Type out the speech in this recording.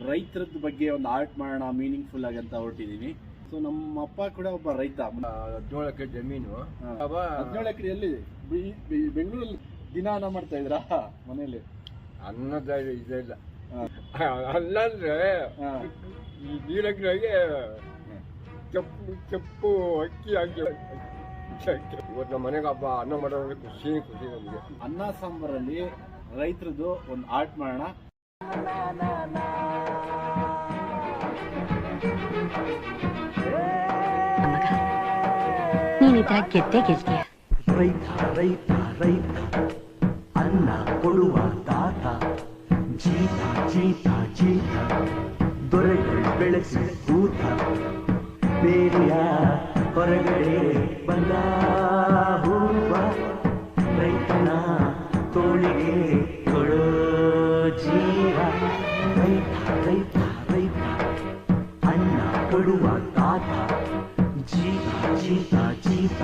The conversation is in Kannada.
ರೈತರದ ಬಗ್ಗೆ ಒಂದು ಆರ್ಟ್ ಮಾಡೋಣ ಮೀನಿಂಗ್ಫುಲ್ ಆಗಿ ಅಂತ ಹೊರಟಿದ್ದೀನಿ ಸೊ ನಮ್ಮ ಅಪ್ಪ ಕೂಡ ಒಬ್ಬ ರೈತ. ಹದಿನೇಳು ಎಕರೆ ಜಮೀನು. ಹದಿನೇಳು ಎಕರೆ ಎಲ್ಲಿ ಬಿ- ಬಿ- ಬೆಂಗಳೂರಲ್ಲಿ ದಿನ ಅನ್ನ ಮಾಡ್ತಾ ಇದ್ರಾ ಮನೇಲಿ ಅನ್ನದ ಇದೆಲ್ಲ ಇಲ್ಲ. ಅಲ್ಲ ಅಂದ್ರೆ ಹಾ. ಈ ನೀಲಗಿರಿಗೆ ಕೆಂಪು ಕೆಂಪು ಅಕ್ಕಿ ಹಾಕಿ ಇವತ್ತು ನಮ್ಮ ಮನೆಗೆ ಹಬ್ಬ ಅನ್ನ ಮಾಡೋದ್ರೆ ಖುಷಿ ಖುಷಿ ನಮಗೆ. ಅನ್ನ ಸಾಂಬಾರಲ್ಲಿ ರೈತರದ್ದು ಒಂದು ಆರ್ಟ್ ಮಾಡೋಣ. ಮಗ ನೀನಿದ್ರ ಗೆದ್ದೆ ಗೆಲ್ತೀಯ ರೈತ ರೈತ ರೈತ, ಅನ್ನ ಕೊಡುವ ತಾತ ಜೀತ ಜೀತ ಜೀತ ದೊರೆಗಳು ಬೆಳೆಸಿ ಕೂತ ಬೇರೆಯ ಹೊರಗಡೆ ಬಂದ ಹೂವ ರೈತನ ತೋಳಿಗೆ ಕೊಡೋ ಜೀವ. ರೈತ ರೈತ ಕೊಡುವ ತಾತ ಜೀತ ಜೀತ ಜೀತ